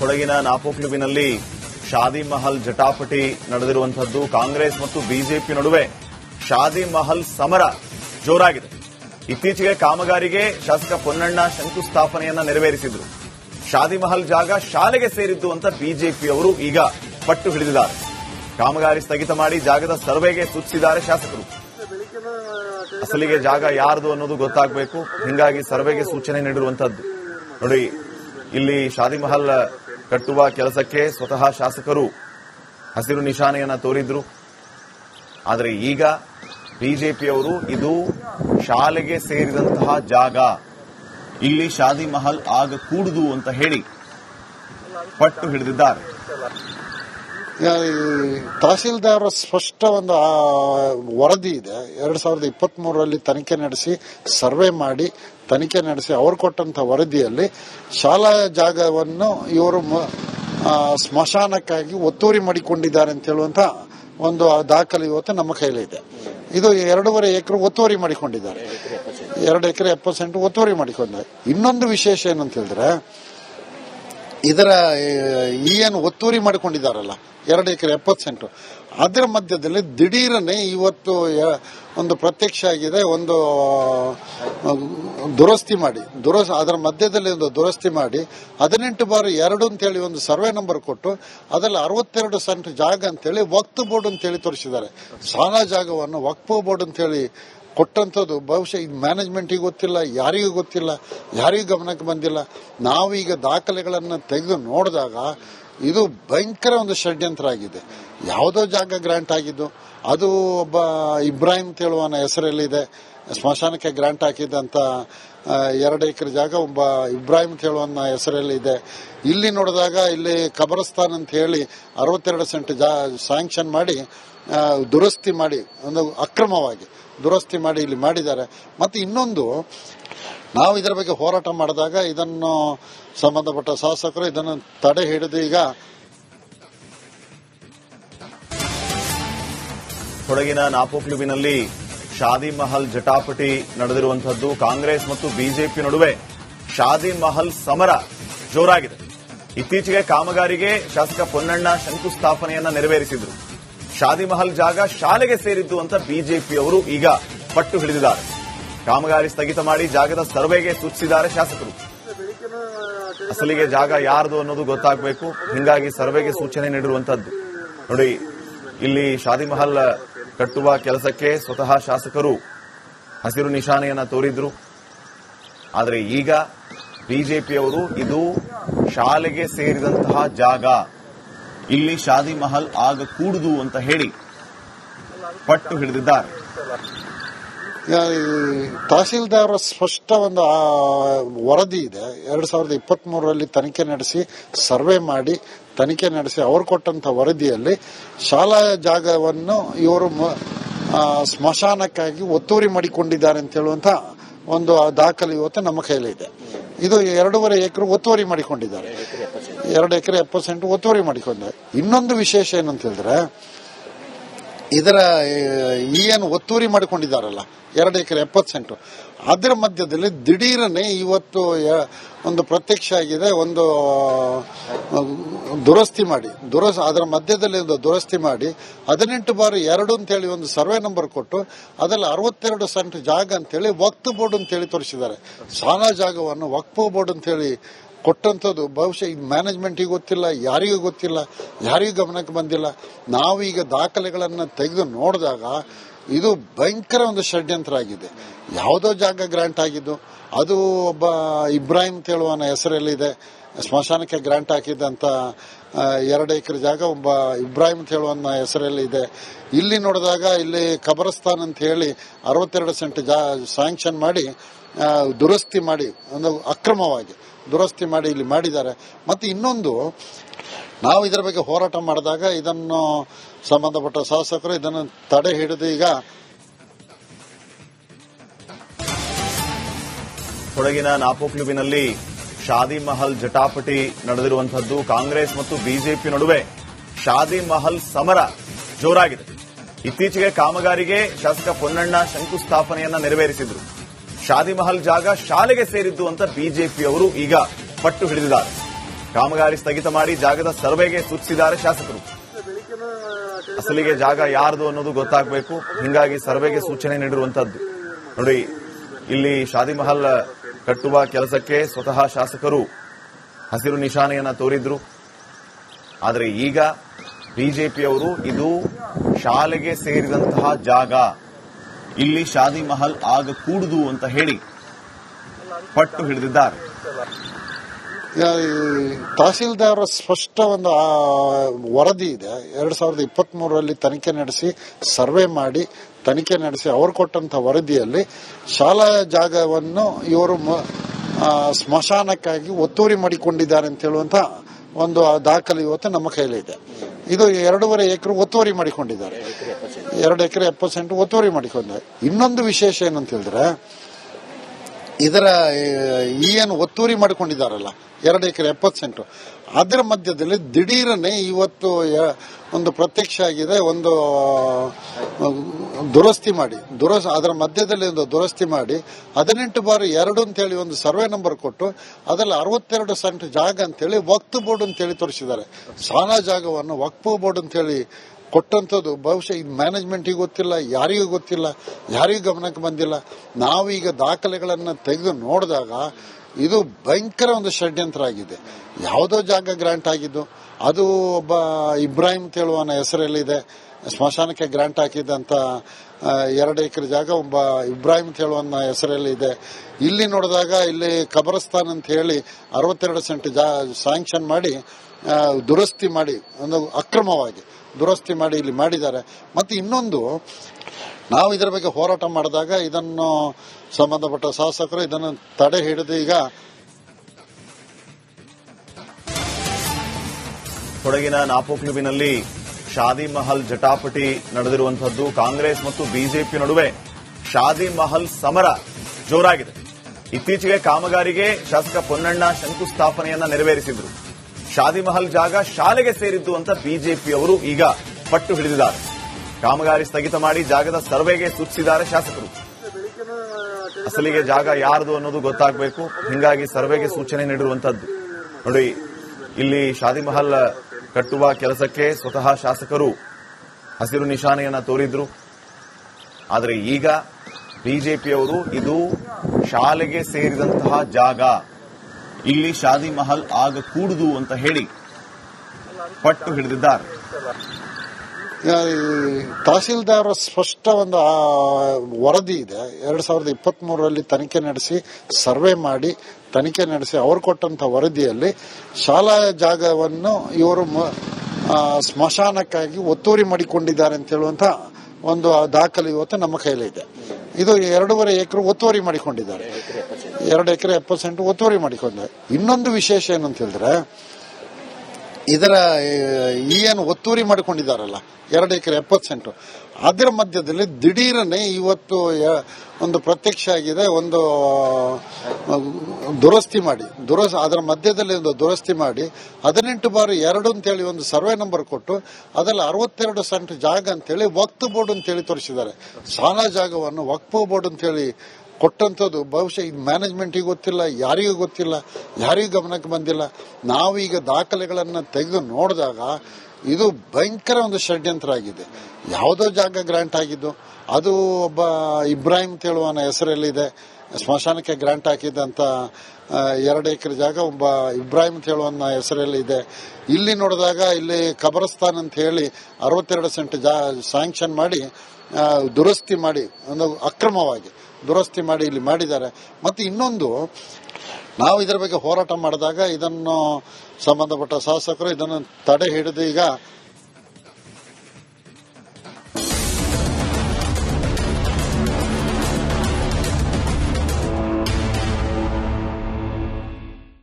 ಕೊಡಗಿನ ನಾಪೋಕ್ಲುವಿನಲ್ಲಿ ಶಾದಿ ಮಹಲ್ ಜಟಾಪಟಿ ನಡೆದಿರುವಂತಹದ್ದು ಕಾಂಗ್ರೆಸ್ ಮತ್ತು ಬಿಜೆಪಿ ನಡುವೆ ಶಾದಿ ಮಹಲ್ ಸಮರ ಜೋರಾಗಿದೆ. ಇತ್ತೀಚೆಗೆ ಕಾಮಗಾರಿಗೆ ಶಾಸಕ ಪೊನ್ನಣ್ಣ ಶಂಕುಸ್ಥಾಪನೆಯನ್ನ ನೆರವೇರಿಸಿದ್ರು. ಶಾದಿ ಮಹಲ್ ಜಾಗ ಶಾಲೆಗೆ ಸೇರಿದ್ದು ಅಂತ ಬಿಜೆಪಿಯವರು ಈಗ ಪಟ್ಟು ಹಿಡಿದಿದ್ದಾರೆ. ಕಾಮಗಾರಿ ಸ್ಥಗಿತ ಮಾಡಿ ಜಾಗದ ಸರ್ವೆಗೆ ಸೂಚಿಸಿದ್ದಾರೆ ಶಾಸಕರು. ಅಸಲಿಗೆ ಜಾಗ ಯಾರದು ಅನ್ನೋದು ಗೊತ್ತಾಗಬೇಕು. ಹಿಂಗಾಗಿ ಸರ್ವೆಗೆ ಸೂಚನೆ ನೀಡಿರುವಂತಹದ್ದು ನೋಡಿ, ಇಲ್ಲಿ ಶಾದಿ ಮಹಲ್ ಕಟ್ಟುವ ಕೆಲಸಕ್ಕೆ ಸ್ವತಃ ಶಾಸಕರು ಹಸಿರು ನಿಶಾನೆಯನ್ನು ತೋರಿದ್ರು. ಆದರೆ ಈಗ ಬಿಜೆಪಿಯವರು ಇದು ಶಾಲೆಗೆ ಸೇರಿದಂತಹ ಜಾಗ. ಇಲ್ಲಿ ಶಾದಿ ಮಹಲ್ ಆಗ ಕೂಡುದು ಅಂತ ಹೇಳಿ ಪಟ್ಟು ಹಿಡಿದಿದ್ದಾರೆ. ತಹಸೀಲ್ದಾರ್ ಸ್ಪಷ್ಟ ಒಂದು ವರದಿ ಇದೆ. ಎರಡ್ ಸಾವಿರದ ಇಪ್ಪತ್ತ್ ಮೂರರಲ್ಲಿ ತನಿಖೆ ನಡೆಸಿ, ಸರ್ವೆ ಮಾಡಿ, ತನಿಖೆ ನಡೆಸಿ ಅವರು ಕೊಟ್ಟಂತ ವರದಿಯಲ್ಲಿ ಶಾಲಾ ಜಾಗವನ್ನು ಇವರು ಸ್ಮಶಾನಕ್ಕಾಗಿ ಒತ್ತುವರಿ ಮಾಡಿಕೊಂಡಿದ್ದಾರೆ ಅಂತ ಹೇಳುವಂತ ಒಂದು ದಾಖಲೆ ಇವತ್ತು ನಮ್ಮ ಕೈಲಿದೆ ಇದು ಎರಡೂವರೆ ಎಕರೆ ಒತ್ತುವರಿ ಮಾಡಿಕೊಂಡಿದ್ದಾರೆ. ಎರಡು ಎಕರೆ ಎಪ್ಪತ್ತು ಸೆಂಟ್ ಒತ್ತುವರಿ ಮಾಡಿಕೊಂಡಿದ್ದಾರೆ. ಇನ್ನೊಂದು ವಿಶೇಷ ಏನಂತ ಹೇಳಿದ್ರೆ ಇದರ ಏನು ಒತ್ತುವರಿ ಮಾಡಿಕೊಂಡಿದ್ದಾರಲ್ಲ, ಎರಡು ಎಕರೆ ಎಪ್ಪತ್ತು ಸೆಂಟು. ಅದರ ಮಧ್ಯದಲ್ಲಿ ದಿಢೀರನೆ ಇವತ್ತು ಒಂದು ಪ್ರತ್ಯಕ್ಷ ಆಗಿದೆ, ಒಂದು ದುರಸ್ತಿ ಮಾಡಿ, ದುರಸ್, ಅದರ ಮಧ್ಯದಲ್ಲಿ ಒಂದು ದುರಸ್ತಿ ಮಾಡಿ, ಹದಿನೆಂಟು ಬಾರಿ ಎರಡು ಅಂತೇಳಿ ಒಂದು ಸರ್ವೆ ನಂಬರ್ ಕೊಟ್ಟು, ಅದರಲ್ಲಿ ಅರವತ್ತೆರಡು ಸೆಂಟ್ ಜಾಗ ಅಂತೇಳಿ ವಕ್ಫ್ ಬೋರ್ಡ್ ಅಂತೇಳಿ ತೋರಿಸಿದ್ದಾರೆ. ಸಾಲ ಜಾಗವನ್ನು ವಕ್ಫ್ ಬೋರ್ಡ್ ಅಂತೇಳಿ ಕೊಟ್ಟಂಥದ್ದು ಬಹುಶಃ ಇದು ಮ್ಯಾನೇಜ್ಮೆಂಟಿಗೆ ಗೊತ್ತಿಲ್ಲ, ಯಾರಿಗೂ ಗೊತ್ತಿಲ್ಲ, ಯಾರಿಗೂ ಗಮನಕ್ಕೆ ಬಂದಿಲ್ಲ. ನಾವೀಗ ದಾಖಲೆಗಳನ್ನು ತೆಗೆದು ನೋಡಿದಾಗ ಇದು ಭಯಂಕರ ಒಂದು ಷಡ್ಯಂತ್ರ ಆಗಿದೆ. ಯಾವುದೋ ಜಾಗ ಗ್ರ್ಯಾಂಟ್ ಆಗಿದ್ದು, ಅದು ಒಬ್ಬ ಇಬ್ರಾಹಿಂ ಅಂತ ಹೇಳುವನ ಹೆಸರಲ್ಲಿದೆ. ಸ್ಮಶಾನಕ್ಕೆ ಗ್ರಾಂಟ್ ಹಾಕಿದಂತ ಎರಡು ಎಕರೆ ಜಾಗ ಒಬ್ಬ ಇಬ್ರಾಹಿಂ ಅಂತ ಹೆಸರಲ್ಲಿ ಹೆಸರಲ್ಲಿದೆ ಇಲ್ಲಿ ನೋಡಿದಾಗ ಇಲ್ಲಿ ಕಬರಸ್ತಾನ್ ಅಂತ ಹೇಳಿ ಅರವತ್ತೆರಡು ಸೆಂಟ್ ಜಾ ಸ್ಯಾಂಕ್ಷನ್ ಮಾಡಿ ದುರಸ್ತಿ ಮಾಡಿ, ಒಂದು ಅಕ್ರಮವಾಗಿ ದುರಸ್ತಿ ಮಾಡಿ ಇಲ್ಲಿ ಮಾಡಿದ್ದಾರೆ. ಮತ್ತೆ ಇನ್ನೊಂದು, ನಾವು ಇದರ ಬಗ್ಗೆ ಹೋರಾಟ ಮಾಡಿದಾಗ ಇದನ್ನು ಸಂಬಂಧಪಟ್ಟ ಶಾಸಕರು ಇದನ್ನು ತಡೆ ಹಿಡಿದು ಈಗ ಕೊಡಗಿನ ನಾಪೋಕ್ಲುವಿನಲ್ಲಿ ಶಾದಿ ಮಹಲ್ ಜಟಾಪಟಿ ನಡೆದಿರುವಂತಹದ್ದು ಕಾಂಗ್ರೆಸ್ ಮತ್ತು ಬಿಜೆಪಿ ನಡುವೆ ಶಾದಿ ಮಹಲ್ ಸಮರ ಜೋರಾಗಿದೆ. ಇತ್ತೀಚೆಗೆ ಕಾಮಗಾರಿಗೆ ಶಾಸಕ ಪೊನ್ನಣ್ಣ ಶಂಕುಸ್ಥಾಪನೆಯನ್ನ ನೆರವೇರಿಸಿದ್ರು. ಶಾದಿ ಮಹಲ್ ಜಾಗ ಶಾಲೆಗೆ ಸೇರಿದ್ದು ಅಂತ ಬಿಜೆಪಿಯವರು ಈಗ ಪಟ್ಟು ಹಿಡಿದಿದ್ದಾರೆ. ಕಾಮಗಾರಿ ಸ್ಥಗಿತ ಮಾಡಿ ಜಾಗದ ಸರ್ವೆಗೆ ಸೂಚಿಸಿದ್ದಾರೆ ಶಾಸಕರು. ಅಸಲಿಗೆ ಜಾಗ ಯಾರ್ದು ಅನ್ನೋದು ಗೊತ್ತಾಗಬೇಕು. ಹಿಂಗಾಗಿ ಸರ್ವೆಗೆ ಸೂಚನೆ ನೀಡಿರುವಂತದ್ದು ನೋಡಿ, ಇಲ್ಲಿ ಶಾದಿ ಮಹಲ್ ಕಟ್ಟುವ ಕೆಲಸಕ್ಕೆ ಸ್ವತಃ ಶಾಸಕರು ಹಸಿರು ನಿಶಾನೆಯನ್ನು ತೋರಿದ್ರು. ಆದರೆ ಈಗ ಬಿಜೆಪಿಯವರು ಇದು ಶಾಲೆಗೆ ಸೇರಿದಂತಹ ಜಾಗ. ಇಲ್ಲಿ ಶಾದಿ ಮಹಲ್ ಆಗ ಕೂಡುದು ಅಂತ ಹೇಳಿ ಪಟ್ಟು ಹಿಡಿದಿದ್ದಾರೆ. ತಹಸೀಲ್ದಾರ್ ಸ್ಪಷ್ಟ ಒಂದು ವರದಿ ಇದೆ. ಎರಡ್ ಸಾವಿರದ ಇಪ್ಪತ್ತ್ ಮೂರರಲ್ಲಿ ತನಿಖೆ ನಡೆಸಿ, ಸರ್ವೆ ಮಾಡಿ, ತನಿಖೆ ನಡೆಸಿ ಅವರು ಕೊಟ್ಟಂತ ವರದಿಯಲ್ಲಿ ಶಾಲಾ ಜಾಗವನ್ನು ಇವರು ಸ್ಮಶಾನಕ್ಕಾಗಿ ಒತ್ತುವರಿ ಮಾಡಿಕೊಂಡಿದ್ದಾರೆ ಅಂತ ಹೇಳುವಂತ ಒಂದು ದಾಖಲೆ ಇವತ್ತು ನಮ್ಮ ಕೈಲಿದೆ ಇದು ಎರಡೂವರೆ ಎಕರೆ ಒತ್ತುವರಿ ಮಾಡಿಕೊಂಡಿದ್ದಾರೆ. ಎರಡು ಎಕರೆ ಎಪ್ಪತ್ತು ಸೆಂಟ್ ಒತ್ತುವರಿ ಮಾಡಿಕೊಂಡಿದ್ದಾರೆ. ಇನ್ನೊಂದು ವಿಶೇಷ ಏನಂತ ಹೇಳಿದ್ರೆ ಇದರ ಈ ಏನು ಒತ್ತುವರಿ ಮಾಡಿಕೊಂಡಿದ್ದಾರಲ್ಲ, ಎರಡು ಎಕರೆ ಎಪ್ಪತ್ತು ಸೆಂಟು. ಅದರ ಮಧ್ಯದಲ್ಲಿ ದಿಢೀರನೆ ಇವತ್ತು ಒಂದು ಪ್ರತ್ಯಕ್ಷ ಆಗಿದೆ, ಒಂದು ದುರಸ್ತಿ ಮಾಡಿ, ದುರಸ್, ಅದರ ಮಧ್ಯದಲ್ಲಿ ಒಂದು ದುರಸ್ತಿ ಮಾಡಿ, ಹದಿನೆಂಟು ಬಾರಿ ಎರಡು ಅಂತೇಳಿ ಒಂದು ಸರ್ವೆ ನಂಬರ್ ಕೊಟ್ಟು, ಅದರಲ್ಲಿ ಅರವತ್ತೆರಡು ಸೆಂಟ್ ಜಾಗ ಅಂತೇಳಿ ವಕ್ತ್ ಬೋರ್ಡ್ ಅಂತೇಳಿ ತೋರಿಸಿದ್ದಾರೆ. ಶಾಲಾ ಜಾಗವನ್ನು ವಕ್ಫ್ ಬೋರ್ಡ್ ಅಂತೇಳಿ ಕೊಟ್ಟಂಥದ್ದು ಬಹುಶಃ ಇದು ಮ್ಯಾನೇಜ್ಮೆಂಟಿಗೆ ಗೊತ್ತಿಲ್ಲ ಯಾರಿಗೂ ಗೊತ್ತಿಲ್ಲ ಯಾರಿಗೂ ಗಮನಕ್ಕೆ ಬಂದಿಲ್ಲ. ನಾವು ಈಗ ದಾಖಲೆಗಳನ್ನು ತೆಗೆದು ನೋಡಿದಾಗ ಇದು ಭಯಂಕರ ಒಂದು ಷಡ್ಯಂತ್ರ ಆಗಿದೆ ಯಾವುದೋ ಜಾಗ ಗ್ರಾಂಟ್ ಆಗಿದ್ದು ಅದು ಒಬ್ಬ ಇಬ್ರಾಹಿಂ ತೇಳುವನ ಹೆಸರಲ್ಲಿದೆ ಸ್ಮಶಾನಕ್ಕೆ ಗ್ರಾಂಟ್ ಹಾಕಿದಂತ ಆ, ಎರಡು ಎಕರೆ ಜಾಗ ಒಬ್ಬ ಇಬ್ರಾಹಿಂ ಅಂತ ಹೇಳುವ ಹೆಸರಲ್ಲಿ ಇದೆ. ಇಲ್ಲಿ ನೋಡಿದಾಗ ಇಲ್ಲಿ ಕಬರಸ್ತಾನ್ ಅಂತ ಹೇಳಿ ಅರವತ್ತೆರಡು ಸೆಂಟ್ ಜಾ ಸ್ಯಾಂಕ್ಷನ್ ಮಾಡಿ ದುರಸ್ತಿ ಮಾಡಿ, ಒಂದು ಅಕ್ರಮವಾಗಿ ದುರಸ್ತಿ ಮಾಡಿ ಇಲ್ಲಿ ಮಾಡಿದ್ದಾರೆ. ಮತ್ತೆ ಇನ್ನೊಂದು, ನಾವು ಇದರ ಬಗ್ಗೆ ಹೋರಾಟ ಮಾಡಿದಾಗ ಇದನ್ನು ಸಂಬಂಧಪಟ್ಟ ಶಾಸಕರು ಇದನ್ನು ತಡೆ ಹಿಡಿದು ಈಗ ಕೊಡಗಿನ ನಾಪೋಕ್ಲುವಿನಲ್ಲಿ ಶಾದಿ ಮಹಲ್ ಜಟಾಪಟಿ ನಡೆದಿರುವಂತಹದ್ದು ಕಾಂಗ್ರೆಸ್ ಮತ್ತು ಬಿಜೆಪಿ ನಡುವೆ ಶಾದಿ ಮಹಲ್ ಸಮರ ಜೋರಾಗಿದೆ. ಇತ್ತೀಚೆಗೆ ಕಾಮಗಾರಿಗೆ ಶಾಸಕ ಪೊನ್ನಣ್ಣ ಶಂಕುಸ್ಥಾಪನೆಯನ್ನ ನೆರವೇರಿಸಿದ್ರು. ಶಾದಿ ಮಹಲ್ ಜಾಗ ಶಾಲೆಗೆ ಸೇರಿದ್ದು ಅಂತ ಬಿಜೆಪಿಯವರು ಈಗ ಪಟ್ಟು ಹಿಡಿದಿದ್ದಾರೆ. ಕಾಮಗಾರಿ ಸ್ಥಗಿತ ಮಾಡಿ ಜಾಗದ ಸರ್ವೆಗೆ ಸೂಚಿಸಿದ್ದಾರೆ ಶಾಸಕರು. ಅಸಲಿಗೆ ಜಾಗ ಯಾರ್ದು ಅನ್ನೋದು ಗೊತ್ತಾಗಬೇಕು. ಹಿಂಗಾಗಿ ಸರ್ವೆಗೆ ಸೂಚನೆ ನೀಡಿರುವಂತಹದ್ದು ನೋಡಿ, ಇಲ್ಲಿ ಶಾದಿ ಮಹಲ್ ಕಟ್ಟುವ ಕೆಲಸಕ್ಕೆ ಸ್ವತಃ ಶಾಸಕರು ಹಸಿರು ನಿಶಾನೆಯನ್ನು ತೋರಿದ್ರು. ಆದರೆ ಈಗ ಬಿಜೆಪಿಯವರು ಇದು ಶಾಲೆಗೆ ಸೇರಿದಂತಹ ಜಾಗ. ಇಲ್ಲಿ ಶಾದಿ ಮಹಲ್ ಆಗಕೂಡುದು ಅಂತ ಹೇಳಿ ಪಟ್ಟು ಹಿಡಿದಿದ್ದಾರೆ. ತಹಸೀಲ್ದಾರ ಸ್ಪಷ್ಟ ಒಂದು ವರದಿ ಇದೆ. ಎರಡ್ ಸಾವಿರದ ಇಪ್ಪತ್ತ್ ಮೂರರಲ್ಲಿ ತನಿಖೆ ನಡೆಸಿ ಸರ್ವೆ ಮಾಡಿ ತನಿಖೆ ನಡೆಸಿ ಅವರು ಕೊಟ್ಟಂತ ವರದಿಯಲ್ಲಿ ಶಾಲಾ ಜಾಗವನ್ನು ಇವರು ಸ್ಮಶಾನಕ್ಕಾಗಿ ಒತ್ತುವರಿ ಮಾಡಿಕೊಂಡಿದ್ದಾರೆ ಅಂತ ಹೇಳುವಂತ ಒಂದು ದಾಖಲೆ ಇವತ್ತು ನಮ್ಮ ಕೈಲಿದೆ ಇದು ಎರಡೂವರೆ ಎಕರೆ ಒತ್ತುವರಿ ಮಾಡಿಕೊಂಡಿದ್ದಾರೆ. ಎರಡು ಎಕರೆ ಎಪ್ಪತ್ತು ಸೆಂಟ್ ಒತ್ತುವರಿ ಮಾಡಿಕೊಂಡಿದ್ದಾರೆ. ಇನ್ನೊಂದು ವಿಶೇಷ ಏನಂತ ಹೇಳಿದ್ರೆ ಇದರ ಏನು ಒತ್ತುವರಿ ಮಾಡಿಕೊಂಡಿದ್ದಾರಲ್ಲ, ಎರಡು ಎಕರೆ, ಎಪ್ಪತ್ತು ಸೆಂಟು. ಅದರ ಮಧ್ಯದಲ್ಲಿ ದಿಢೀರನೆ ಇವತ್ತು ಒಂದು ಪ್ರತ್ಯಕ್ಷ ಆಗಿದೆ, ಒಂದು ದುರಸ್ತಿ ಮಾಡಿ. ದುರಸ್, ಅದರ ಮಧ್ಯದಲ್ಲಿ ಒಂದು ದುರಸ್ತಿ ಮಾಡಿ. ಹದಿನೆಂಟು ಬಾರಿ ಎರಡು ಅಂತೇಳಿ ಒಂದು ಸರ್ವೆ ನಂಬರ್ ಕೊಟ್ಟು, ಅದರಲ್ಲಿ ಅರವತ್ತೆರಡು ಸೆಂಟ್ ಜಾಗ ಅಂತೇಳಿ ವಕ್ತ್ ಬೋರ್ಡ್ ಅಂತೇಳಿ ತೋರಿಸಿದ್ದಾರೆ. ಸಾಲ ಜಾಗವನ್ನು ವಕ್ಫ್ ಬೋರ್ಡ್ ಅಂತೇಳಿ ಕೊಟ್ಟಂಥದ್ದು ಬಹುಶಃ ಇದು ಮ್ಯಾನೇಜ್ಮೆಂಟಿಗೆ ಗೊತ್ತಿಲ್ಲ ಯಾರಿಗೂ ಗೊತ್ತಿಲ್ಲ ಯಾರಿಗೂ ಗಮನಕ್ಕೆ ಬಂದಿಲ್ಲ. ನಾವೀಗ ದಾಖಲೆಗಳನ್ನು ತೆಗೆದು ನೋಡಿದಾಗ ಇದು ಭಯಂಕರ ಒಂದು ಷಡ್ಯಂತ್ರ ಆಗಿದೆ. ಯಾವುದೋ ಜಾಗ ಗ್ರಾಂಟ್ ಆಗಿದ್ದು ಅದು ಒಬ್ಬ ಇಬ್ರಾಹಿಂ ತೇಳುವನ ಹೆಸರಲ್ಲಿದೆ. ಸ್ಮಶಾನಕ್ಕೆ ಗ್ರಾಂಟ್ ಹಾಕಿದಂತ ಆ, ಎರಡು ಎಕರೆ ಜಾಗ ಒಬ್ಬ ಇಬ್ರಾಹಿಂ ತೇಳುವನ ಹೆಸರಲ್ಲಿದೆ. ಇಲ್ಲಿ ನೋಡಿದಾಗ ಇಲ್ಲಿ ಕಬರಸ್ತಾನ್ ಅಂತ ಹೇಳಿ ಅರವತ್ತೆರಡು ಸೆಂಟ್ ಜಾ ಸ್ಯಾಂಕ್ಷನ್ ಮಾಡಿ ದುರಸ್ತಿ ಮಾಡಿ ಒಂದು ಅಕ್ರಮವಾಗಿ. ದುರಸ್ತಿ ಮಾಡಿ ಇಲ್ಲಿ ಮಾಡಿದ್ದಾರೆ. ಮತ್ತು ಇನ್ನೊಂದು, ನಾವು ಇದರ ಬಗ್ಗೆ ಹೋರಾಟ ಮಾಡಿದಾಗ ಇದನ್ನು ಸಂಬಂಧಪಟ್ಟ ಶಾಸಕರು ಇದನ್ನು ತಡೆ ಹಿಡಿದು ಈಗ ಕೊಡಗಿನ ನಾಪೋಕ್ಲುವಿನಲ್ಲಿ ಶಾದಿ ಮಹಲ್ ಜಟಾಪಟಿ ನಡೆದಿರುವಂತಹದ್ದು ಕಾಂಗ್ರೆಸ್ ಮತ್ತು ಬಿಜೆಪಿ ನಡುವೆ ಶಾದಿ ಮಹಲ್ ಸಮರ ಜೋರಾಗಿದೆ. ಇತ್ತೀಚೆಗೆ ಕಾಮಗಾರಿಗೆ ಶಾಸಕ ಪೊನ್ನಣ್ಣ ಶಂಕುಸ್ಥಾಪನೆಯನ್ನ ನೆರವೇರಿಸಿದ್ರು. ಶಾದಿ ಮಹಲ್ ಜಾಗ ಶಾಲೆಗೆ ಸೇರಿದ್ದು ಅಂತ ಬಿಜೆಪಿಯವರು ಈಗ ಪಟ್ಟು ಹಿಡಿದಿದ್ದಾರೆ. ಕಾಮಗಾರಿ ಸ್ಥಗಿತ ಮಾಡಿ ಜಾಗದ ಸರ್ವೆಗೆ ಸೂಚಿಸಿದ್ದಾರೆ ಶಾಸಕರು. ಅಸಲಿಗೆ ಜಾಗ ಯಾರದು ಅನ್ನೋದು ಗೊತ್ತಾಗಬೇಕು. ಹಿಂಗಾಗಿ ಸರ್ವೆಗೆ ಸೂಚನೆ ನೀಡಿರುವಂತದ್ದು ನೋಡಿ, ಇಲ್ಲಿ ಶಾದಿ ಮಹಲ್ ಕಟ್ಟುವ ಕೆಲಸಕ್ಕೆ ಸ್ವತಃ ಶಾಸಕರು ಹಸಿರು ನಿಶಾನೆಯನ್ನ ತೋರಿದ್ರು. ಆದರೆ ಈಗ ಬಿಜೆಪಿಯವರು ಇದು ಶಾಲೆಗೆ ಸೇರಿದಂತಹ ಜಾಗ. ಇಲ್ಲಿ ಶಾದಿ ಮಹಲ್ ಆಗಕೂಡುದು ಅಂತ ಹೇಳಿ ಪಟ್ಟು ಹಿಡಿದಿದ್ದಾರೆ. ತಹಸೀಲ್ದಾರ ಸ್ಪಷ್ಟ ಒಂದು ವರದಿ ಇದೆ. ಎರಡ್ ಸಾವಿರದ ಇಪ್ಪತ್ತ್ ಮೂರರಲ್ಲಿ ತನಿಖೆ ನಡೆಸಿ, ಸರ್ವೆ ಮಾಡಿ, ತನಿಖೆ ನಡೆಸಿ ಅವರು ಕೊಟ್ಟಂತ ವರದಿಯಲ್ಲಿ ಶಾಲಾ ಜಾಗವನ್ನು ಇವರು ಸ್ಮಶಾನಕ್ಕಾಗಿ ಒತ್ತುವರಿ ಮಾಡಿಕೊಂಡಿದ್ದಾರೆ ಅಂತ ಹೇಳುವಂತ ಒಂದು ದಾಖಲೆ ಇವತ್ತು ನಮ್ಮ ಕೈಲಿದೆ ಇದು ಎರಡೂವರೆ ಎಕರೆ ಒತ್ತುವರಿ ಮಾಡಿಕೊಂಡಿದ್ದಾರೆ. ಎರಡು ಎಕರೆ ಎಪ್ಪತ್ತು ಸೆಂಟ್ ಒತ್ತುವರಿ ಮಾಡಿಕೊಂಡೆ. ಇನ್ನೊಂದು ವಿಶೇಷ ಏನಂತ ಹೇಳಿದ್ರೆ, ಇದರ ಈ ಏನು ಒತ್ತುವರಿ ಮಾಡಿಕೊಂಡಿದ್ದಾರಲ್ಲ, ಎರಡು ಎಕರೆ ಎಪ್ಪತ್ತು ಸೆಂಟು ಅದರ ಮಧ್ಯದಲ್ಲಿ ದಿಢೀರನೆ ಇವತ್ತು ಒಂದು ಪ್ರತ್ಯಕ್ಷ ಆಗಿದೆ, ಒಂದು ದುರಸ್ತಿ ಮಾಡಿ, ದುರಸ್, ಅದರ ಮಧ್ಯದಲ್ಲಿ ಒಂದು ದುರಸ್ತಿ ಮಾಡಿ, ಹದಿನೆಂಟು ಬಾರಿ ಎರಡು ಅಂತೇಳಿ ಒಂದು ಸರ್ವೆ ನಂಬರ್ ಕೊಟ್ಟು, ಅದರಲ್ಲಿ ಅರವತ್ತೆರಡು ಸೆಂಟ್ ಜಾಗ ಅಂತೇಳಿ ವಕ್ತ್ ಬೋರ್ಡ್ ಅಂತೇಳಿ ತೋರಿಸಿದ್ದಾರೆ. ಸಾಲ ಜಾಗವನ್ನು ವಕ್ಫ್ ಬೋರ್ಡ್ ಅಂತೇಳಿ ಕೊಟ್ಟಂಥದ್ದು ಬಹುಶಃ ಇದು ಮ್ಯಾನೇಜ್ಮೆಂಟಿಗೆ ಗೊತ್ತಿಲ್ಲ ಯಾರಿಗೂ ಗೊತ್ತಿಲ್ಲ ಯಾರಿಗೂ ಗಮನಕ್ಕೆ ಬಂದಿಲ್ಲ. ನಾವೀಗ ದಾಖಲೆಗಳನ್ನು ತೆಗೆದು ನೋಡಿದಾಗ ಇದು ಭಯಂಕರ ಒಂದು ಷಡ್ಯಂತ್ರ ಆಗಿದೆ ಯಾವುದೋ ಜಾಗ ಗ್ರಾಂಟ್ ಆಗಿದ್ದು ಅದು ಒಬ್ಬ ಇಬ್ರಾಹಿಂ ತೇಳುವನ ಹೆಸರಲ್ಲಿದೆ. ಸ್ಮಶಾನಕ್ಕೆ ಗ್ರಾಂಟ್ ಹಾಕಿದಂತ ಆ, ಎರಡು ಎಕರೆ ಜಾಗ ಒಬ್ಬ ಇಬ್ರಾಹಿಂ ತೇಳುವನ ಹೆಸರಲ್ಲಿದೆ. ಇಲ್ಲಿ ನೋಡಿದಾಗ ಇಲ್ಲಿ ಕಬರಸ್ತಾನ್ ಅಂತ ಹೇಳಿ ಅರವತ್ತೆರಡು ಸೆಂಟ್ ಜಾ ಸ್ಯಾಂಕ್ಷನ್ ಮಾಡಿ ದುರಸ್ತಿ ಮಾಡಿ ಒಂದು ಅಕ್ರಮವಾಗಿ. ದುರಸ್ತಿ ಮಾಡಿ ಇಲ್ಲಿ ಮಾಡಿದ್ದಾರೆ. ಮತ್ತು ಇನ್ನೊಂದು, ನಾವು ಇದರ ಬಗ್ಗೆ ಹೋರಾಟ ಮಾಡಿದಾಗ ಇದನ್ನು ಸಂಬಂಧಪಟ್ಟ ಶಾಸಕರು ಇದನ್ನು ತಡೆ ಹಿಡಿದು ಈಗ